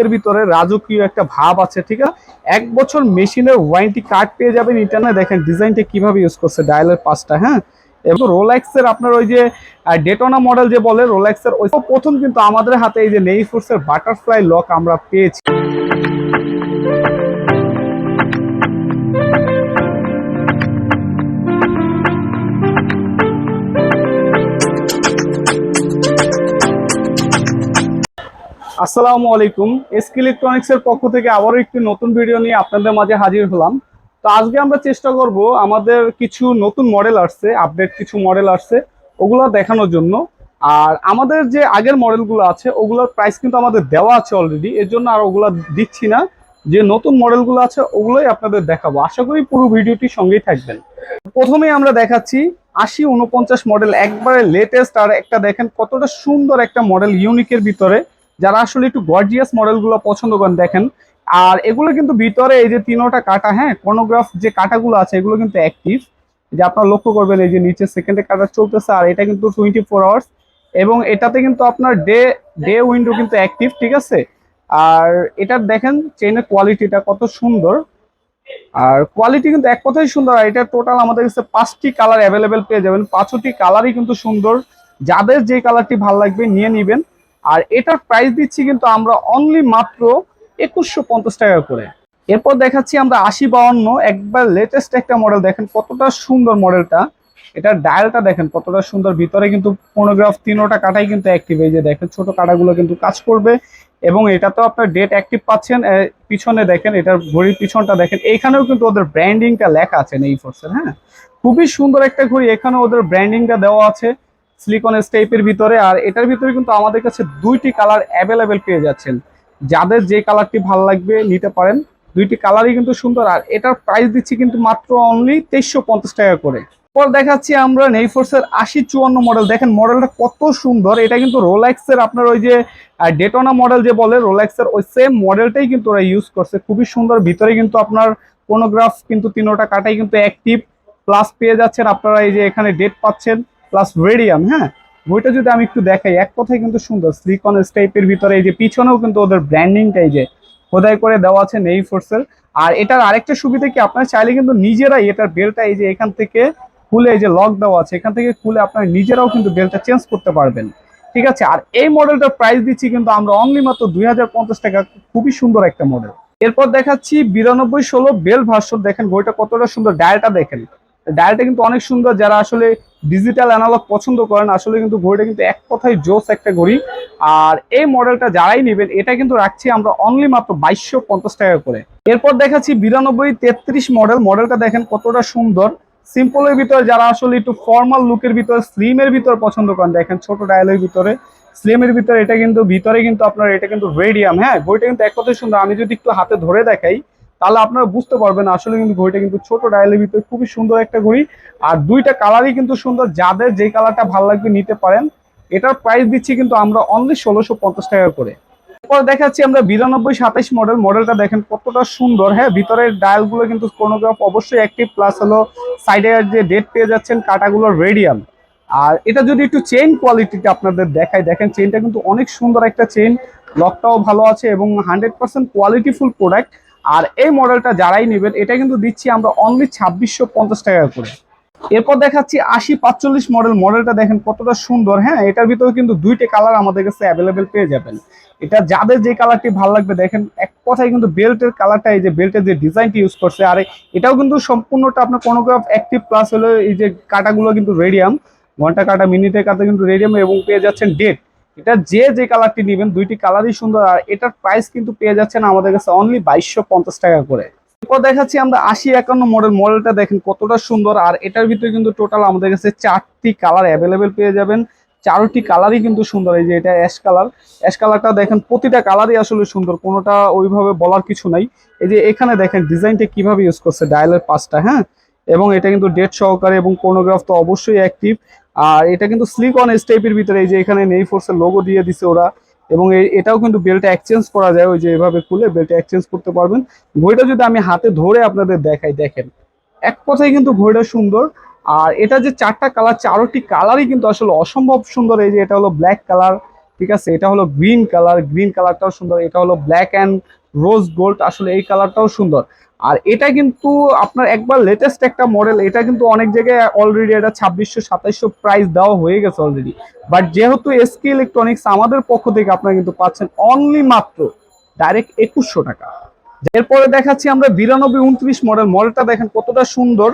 এর ভিতরে রাজকীয় একটা ভাব আছে, ঠিক আছে? এক বছর মেশিনের ওয়ারেন্টি কার্ড পেয়ে যাবেন এটা না দেখেন ডিজাইনটা কীভাবে ইউজ করছে ডায়ালের পাঁচটা হ্যাঁ? এবং রোলাক্সের আপনার ওই যে ডেটোনা মডেল যে বলে রোলাক্সের ওই প্রথম কিন্তু আমাদের হাতে এই যে নেই ফোর্সের বাটারফ্লাই লক আমরা পেয়েছি। আসসালামু আলাইকুম। এসকে ইলেকট্রনিক্স এর পক্ষ থেকে আবারও একটি নতুন ভিডিও নিয়ে আপনাদের মাঝে হাজির হলাম। তো আজকে আমরা চেষ্টা করব আমাদের কিছু নতুন মডেল আসছে আপডেট কিছু মডেল আসছে, ওগুলো দেখানোর জন্য। আর আমাদের যে আগের মডেলগুলো আছে, ওগুলোর প্রাইস কিন্তু আমাদের দেওয়া আছে অলরেডি এর জন্য আর ওগুলো দিচ্ছি না। যে নতুন মডেলগুলো আছে, ওগুলোই আপনাদের দেখাবো। আশা করি পুরো ভিডিওটি সঙ্গেই থাকবেন। প্রথমেই আমরা দেখাচ্ছি আশি উনপঞ্চাশ মডেল, একবারে লেটেস্ট আর একটা দেখেন কতটা সুন্দর একটা মডেল ইউনিকের ভিতরে। যারা আসলে একটু গর্জিয়াস মডেলগুলো পছন্দ করেন, দেখেন। আর এগুলো কিন্তু ভিতরে এই যে তিনোটা কাটা হ্যাঁ কর্নোগ্রাফ যে কাটাগুলো আছে, এগুলো কিন্তু অ্যাক্টিভ যে আপনারা লক্ষ্য করবেন, এই যে নিচে সেকেন্ডে কাটা চলতেছে, আর এটা কিন্তু টোয়েন্টি ফোর আওয়ার্স এবং এটাতে কিন্তু আপনার ডে ডে উইন্ডো কিন্তু অ্যাক্টিভ ঠিক আছে? আর এটার দেখেন চেনের কোয়ালিটিটা কত সুন্দর। আর কোয়ালিটি কিন্তু এক কথাই সুন্দর, আর এটা টোটাল আমাদের কাছে পাঁচটি কালার অ্যাভেলেবেল পেয়ে যাবেন। পাঁচটি কালারই কিন্তু সুন্দর। যাদের যে কালারটি ভালো লাগবে, নিয়ে নিবেন। আর এটার প্রাইস দিচ্ছি কিন্তু আমরা অনলি মাত্র একুশশো পঞ্চাশ টাকা করে। এরপর দেখাচ্ছি আমরা আশি বাউন্ন, একবার লেটেস্ট একটা মডেল দেখেন কতটা সুন্দর মডেলটা এটার ডায়ালটা দেখেন কতটা সুন্দর, ভিতরে কিন্তু ফোনোগ্রাফ তিনোটা কাটাই কিন্তু অ্যাক্টিভ এই যে দেখেন ছোট কাটাগুলো কিন্তু কাজ করবে। এবং এটা তো আপনার ডেট অ্যাক্টিভ পাচ্ছেন পিছনে দেখেন এটার ঘড়ির পিছনটা দেখেন এইখানেও কিন্তু ওদের ব্র্যান্ডিংটা লেখা আছে এই ফোর্সের হ্যাঁ। খুবই সুন্দর একটা ঘড়ি এখানে ওদের ব্র্যান্ডিংটা দেওয়া আছে। সিলিকন টাইপের ভিতরে, আর এটার ভিতরে কিন্তু আমাদের কাছে দুইটি কালার অ্যাভেলেবেল পেয়ে যাচ্ছেন। যাদের যে কালারটি ভালো লাগবে নিতে পারেন, দুইটি কালারই কিন্তু সুন্দর, আর এটার প্রাইস দিচ্ছি কিন্তু মাত্র অনলি তেইশশো টাকা করে। পর দেখাচ্ছি আমরা নেইফোর্সের আশি চুয়ান্ন মডেল দেখেন মডেলটা কত সুন্দর, এটা কিন্তু রোলেক্সের আপনার ওই যে ডেটোনা মডেল যে বলে রোলেক্সের ওই সেম মডেলটাই কিন্তু ওরা ইউজ করছে। খুবই সুন্দর, ভিতরে কিন্তু আপনার কোনোগ্রাফ কিন্তু তিনোটা কাটাই কিন্তু অ্যাক্টিভ প্লাস পেয়ে যাচ্ছেন আপনারা এই যে এখানে ডেট পাচ্ছেন। প্লাস রেডিয়াম হ্যাঁ? বইটা যদি আমি একটু দেখাই, এক কথায় কিন্তু সুন্দর স্লিকন টাইপের ভিতরে এই যে পিছনেও কিন্তু ওদের ব্র্যান্ডিংটা এই যে খোদাই করে দেওয়া আছে নেই ফোর্সের আর এটার আরেকটা সুবিধা কি, আপনারা চাইলে কিন্তু নিজেরাই এটার বেলটা এই যে এখান থেকে খুলে এই যে লক দেওয়া আছে, এখান থেকে খুলে আপনারা নিজেরাও কিন্তু বেলটা চেঞ্জ করতে পারবেন। ঠিক আছে? আর এই মডেলটার প্রাইস দিচ্ছি কিন্তু আমরা অনলি মাত্র দুই হাজার পঞ্চাশ টাকা, খুবই সুন্দর একটা মডেল এরপর দেখাচ্ছি বিরানব্বই ষোলো বেল ভার্সন দেখেন বইটা কতটা সুন্দর ডায়ালটা দেখেন। ডায়ালটা কিন্তু অনেক সুন্দর। যারা আসলে ডিজিটাল অ্যানালগ পছন্দ করেন, আসলে কিন্তু ঘড়িটা কিন্তু এক কথায় জোস একটা ঘড়ি। আর এই মডেলটা যারাই নেবেন, এটা কিন্তু রাখছি আমরা অনলি মাত্র বাইশশো পঞ্চাশ টাকা করে। এরপর দেখাচ্ছি বিরানব্বই তেত্রিশ মডেল মডেলটা দেখেন কতটা সুন্দর। সিম্পলের ভিতরে যারা আসলে একটু ফর্মাল লুকের ভিতরে স্লিমের ভিতরে পছন্দ করেন, দেখেন ছোট ডায়ালের ভিতরে। স্লিমের ভিতরে এটা কিন্তু, ভিতরে কিন্তু আপনার এটা কিন্তু রেডিয়াম হ্যাঁ বইটা কিন্তু এক কথায় সুন্দর। আমি যদি একটু হাতে ধরে দেখাই তাহলে আপনারা বুঝতে পারবেন আসলে কিন্তু ঘড়িটা কিন্তু ছোট ডায়ালের ভিতরে খুবই সুন্দর একটা ঘড়ি। আর দুইটা কালারই কিন্তু সুন্দর। যাদের যে কালারটা ভালো লাগবে নিতে পারেন। এটার প্রাইস দিচ্ছি কিন্তু আমরা অনলি ষোলোশো পঞ্চাশ টাকা করে। এরপর দেখাচ্ছি আমরা বিরানব্বই সাতাইশ মডেল মডেলটা দেখেন কতটা সুন্দর। হ্যাঁ ভিতরের ডায়ালগুলো কিন্তু কোনোগ্রাফ অবশ্যই অ্যাক্টিভ প্লাস হলো সাইডে যে ডেট পেয়ে যাচ্ছেন, কাটাগুলো রেডিয়াম আর এটা যদি একটু চেইন কোয়ালিটিটা আপনাদের দেখায় দেখেন চেইনটা কিন্তু অনেক সুন্দর একটা চেইন লকটাও ভালো আছে এবং হান্ড্রেড পার্সেন্ট কোয়ালিটিফুল প্রোডাক্ট আর এই মডেলটা যারাই নেবেন, এটা কিন্তু দিচ্ছি আমরা অনলি ছাব্বিশশো পঞ্চাশ টাকা করে। এরপর দেখাচ্ছি আশি পাঁচচল্লিশ মডেল মডেলটা দেখেন কতটা সুন্দর হ্যাঁ? এটার ভিতরে কিন্তু দুইটা কালার আমাদের কাছে অ্যাভেলেবেল পেয়ে যাবেন। এটা যাদের যে কালারটি ভালো লাগবে, দেখেন, এক কথায় কিন্তু বেল্টের কালারটা এই যে বেল্টের যে ডিজাইনটি ইউজ করছে, আর এটাও কিন্তু সম্পূর্ণটা আপনার কোনোগ্রাফ অ্যাক্টিভ প্লাস হলো এই যে কাটাগুলো কিন্তু রেডিয়াম ঘণ্টা কাটা মিনিটে কাটা কিন্তু রেডিয়াম এবং পেয়ে যাচ্ছেন ডেট এটা যে যে কালারটি নেবেন, দুইটি কালারই সুন্দর, আর এটার প্রাইস কিন্তু পেয়ে যাচ্ছেন আমাদের কাছে অনলি বাইশশো পঞ্চাশ টাকা করে। এরপর দেখাচ্ছি আমরা আশি একান্ন মডেল মডেলটা দেখেন কতটা সুন্দর, আর এটার ভিতরে কিন্তু টোটাল আমাদের কাছে চারটি কালার অ্যাভেলেবেল পেয়ে যাবেন। চারটি কালারই কিন্তু সুন্দর, এই যে এটা অ্যাশ কালার অ্যাশ কালারটা দেখেন, প্রতিটা কালারই আসলে সুন্দর, কোনোটা ওইভাবে বলার কিছু নাই। এই যে এখানে দেখেন ডিজাইনটা কীভাবে ইউজ করছে ডায়ালের পাঁচটা হ্যাঁ? এবং এটা কিন্তু ডেট সহকারে, এবং কোনোগ্রাফ তো অবশ্যই অ্যাক্টিভ আর এটা কিন্তু স্লিক অন টাইপের ভিতরে এই যে এখানে নেই ফোর্সের লোগো দিয়ে দিছে ওরা। এবং এটাও কিন্তু বেলটা এক্সচেঞ্জ করা যায়, ওই যে এভাবে খুলে বেল্ট এক্সচেঞ্জ করতে পারবেন। ঘড়িটা যদি আমি হাতে ধরে আপনাদের দেখাই, দেখেন। এক কথায় কিন্তু ঘড়িটা সুন্দর। আর এটা যে চারটা কালার চারোটি কালারই কিন্তু আসলে অসম্ভব সুন্দর। এই যে এটা হলো ব্ল্যাক কালার ঠিক আছে? এটা হলো গ্রিন কালার গ্রিন কালারটাও সুন্দর। এটা হলো ব্ল্যাক অ্যান্ড রোজ গোল্ড আসলে এই কালারটাও সুন্দর। আর এটা কিন্তু আপনার একবার লেটেস্ট একটা মডেল এটা কিন্তু অনেক জায়গায় অলরেডি এটা ছাব্বিশশো, সাতাইশশো প্রাইস দেওয়া হয়ে গেছে অলরেডি বাট যেহেতু এসকে ইলেকট্রনিক্স আমাদের পক্ষ থেকে আপনারা কিন্তু পাচ্ছেন অনলি মাত্র ডাইরেক্ট একুশশো টাকা। এরপরে দেখাচ্ছি আমরা বিরানব্বই, উনত্রিশ মডেল মডেলটা দেখেন কতটা সুন্দর।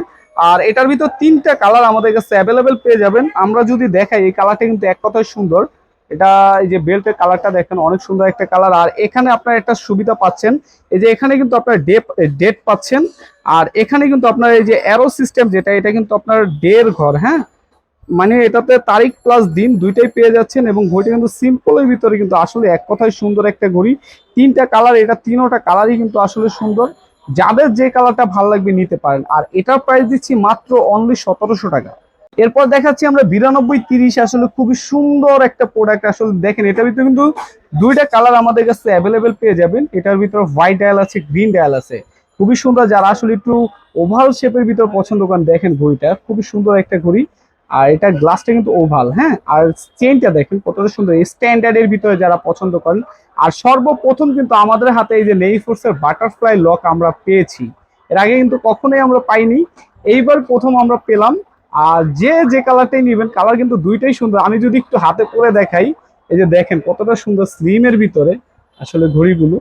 আর এটার ভিতর তিনটা কালার আমাদের কাছে অ্যাভেলেবেল পেয়ে যাবেন। আমরা যদি দেখাই, এই কালারটা কিন্তু এক কথায় সুন্দর। এটা এই যে বেল্টের কালারটা দেখেন, অনেক সুন্দর একটা কালার। আর এখানে আপনার একটা সুবিধা পাচ্ছেন, এই যে এখানে কিন্তু আপনার ডেপ ডেট পাচ্ছেন, আর এখানে কিন্তু আপনার এই যে অ্যারো সিস্টেম যেটা, এটা কিন্তু আপনার ডের ঘর হ্যাঁ? মানে এটাতে তারিখ প্লাস দিন দুইটাই পেয়ে যাচ্ছেন এবং ঘড়িটা কিন্তু সিম্পলের ভিতরে কিন্তু আসলে এক কথায় সুন্দর একটা ঘড়ি। তিনটা কালার, এটা তিনোটা কালারই কিন্তু আসলে সুন্দর। যাদের যে কালারটা ভালো লাগবে নিতে পারেন। আর এটার প্রাইস দিচ্ছি মাত্র অনলি সতেরোশো টাকা। এরপর দেখাচ্ছি আমরা বিরানব্বই তিরিশ, আসলে খুবই সুন্দর একটা প্রোডাক্ট আসলে দেখেন, এটার ভিতরে কিন্তু দুইটা কালার আমাদের কাছে অ্যাভেলেবেল পেয়ে যাবেন। এটার ভিতরে হোয়াইট ডায়াল আছে গ্রিন ডায়াল আছে। খুবই সুন্দর, যারা আসলে একটু ওভাল শেপের ভিতর পছন্দ করেন, দেখেন ঘড়িটা। খুবই সুন্দর একটা ঘড়ি। আর এটা গ্লাসটা কিন্তু ওভাল হ্যাঁ? আর চেনটা দেখেন, কতটা সুন্দর। স্ট্যান্ডার্ডের ভিতরে যারা পছন্দ করেন। আর সর্বপ্রথম কিন্তু আমাদের হাতে এই যে নেই ফোর্সের বাটারফ্লাই লক আমরা পেয়েছি। এর আগে কিন্তু কখনোই আমরা পাইনি। এইবার প্রথম আমরা পেলাম। আর যে যে কালারটাই নিবেন কালার কিন্তু দুইটাই সুন্দর। আমি যদি একটু হাতে করে দেখাই, এই যে দেখেন কতটা সুন্দর স্লিমের ভিতরে আসলে ঘড়িগুলো।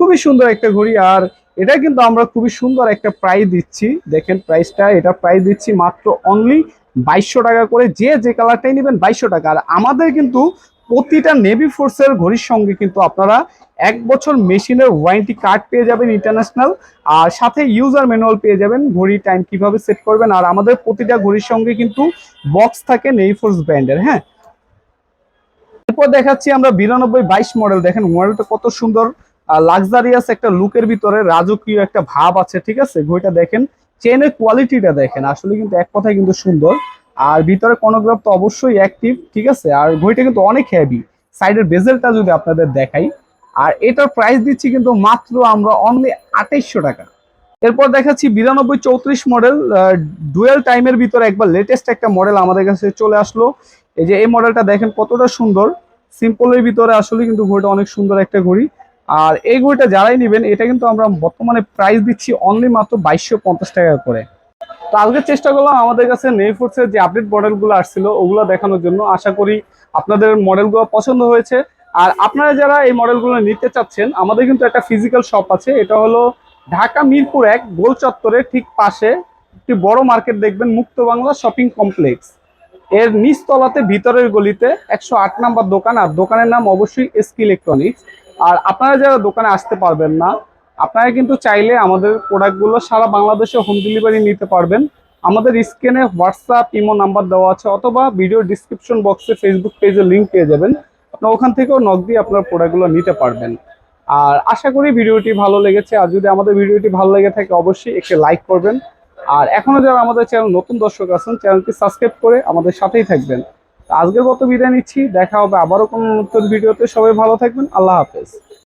খুবই সুন্দর একটা ঘড়ি, আর এটা কিন্তু আমরা খুবই সুন্দর একটা প্রাইস দিচ্ছি। দেখেন প্রাইসটা এটা প্রাইস দিচ্ছি মাত্র অনলি বাইশশো টাকা করে। যে যে কালারটাই নেবেন বাইশশো টাকা। আর আমাদের কিন্তু প্রতিটা নেভি ফোর্সের ঘড়ির সঙ্গে কিন্তু আপনারা এক বছর মেশিনের ওয়ারেন্টি কার্ড পেয়ে যাবেন ইন্টারন্যাশনাল আর সাথে ইউজার ম্যানুয়াল পেয়ে যাবেন ঘড়ি টাইম কীভাবে সেট করবেন, আর আমাদের প্রতিটা ঘড়ির সঙ্গে কিন্তু বক্স থাকে নেভি ফোর্স ব্র্যান্ডের হ্যাঁ? এরপর দেখাচ্ছি আমরা বিরানব্বই বাইশ মডেল দেখেন মডেলটা কত সুন্দর লাক্সারিয়াস একটা লুকের ভিতরে রাজকীয় একটা ভাব আছে, ঠিক আছে? ঘড়িটা দেখেন চেনের কোয়ালিটিটা দেখেন, আসলে কিন্তু এক কথায় কিন্তু সুন্দর। আর ভিতরে কনোগ্রাফ তো অবশ্যই অ্যাক্টিভ ঠিক আছে? আর ঘড়িটা কিন্তু অনেক হেভি সাইডের বেজেলটা যদি আপনাদের দেখাই, আর এটার প্রাইস দিচ্ছি কিন্তু মাত্র আমরা অনলি আঠাইশশো টাকা। এরপর দেখাচ্ছি বিরানব্বই চৌত্রিশ মডেল ডুয়েল টাইমের ভিতরে একবার লেটেস্ট একটা মডেল আমাদের কাছে চলে আসলো। এই যে এই মডেলটা দেখেন কতটা সুন্দর। সিম্পলের ভিতরে আসলে কিন্তু ঘড়িটা অনেক সুন্দর একটা ঘড়ি। আর এই ঘড়িটা যারাই নেবেন, এটা কিন্তু আমরা বর্তমানে প্রাইস দিচ্ছি অনলি মাত্র বাইশশো পঞ্চাশ টাকা করে। তো আজকে চেষ্টা করলাম আমাদের কাছে নেইফোর্সের যে আপডেট মডেলগুলো আসছিল, ওগুলো দেখানোর জন্য। আশা করি আপনাদের মডেলগুলো পছন্দ হয়েছে। আর আপনারা যারা এই মডেলগুলো নিতে চাচ্ছেন, আমাদের কিন্তু একটা ফিজিক্যাল শপ আছে। এটা হলো ঢাকা মিরপুর এক গোল চত্বরের ঠিক পাশে একটি বড় মার্কেট দেখবেন, মুক্ত বাংলা শপিং কমপ্লেক্স এর নিচতলাতে ভিতরের গলিতে একশো আট নাম্বার দোকান, আর দোকানের নাম অবশ্যই এসকি ইলেকট্রনিক্স আর আপনারা যারা দোকানে আসতে পারবেন না আপনারা কিন্তু চাইলে আমাদের প্রোডাক্টগুলো সারা বাংলাদেশে হোম ডেলিভারি নিতে পারবেন। আমাদের স্ক্রিনে হোয়াটসঅ্যাপ ইমো নাম্বার দেওয়া আছে, অথবা ভিডিও ডিসক্রিপশন বক্সে ফেসবুক পেজের লিঙ্ক পেয়ে যাবেন। আপনার ওখান থেকেও নক দিয়ে আপনার প্রোডাক্টগুলো নিতে পারবেন। আর আশা করি ভিডিওটি ভালো লেগেছে, আর যদি আমাদের ভিডিওটি ভালো লেগে থাকে অবশ্যই একটি লাইক করবেন। আর এখনও যারা আমাদের চ্যানেল নতুন দর্শক আছেন চ্যানেলটি সাবস্ক্রাইব করে আমাদের সাথেই থাকবেন। আজকের মতো বিদায় নিচ্ছি, দেখা হবে আবারও কোনো নতুন ভিডিওতে। সবাই ভালো থাকবেন, আল্লাহ হাফেজ।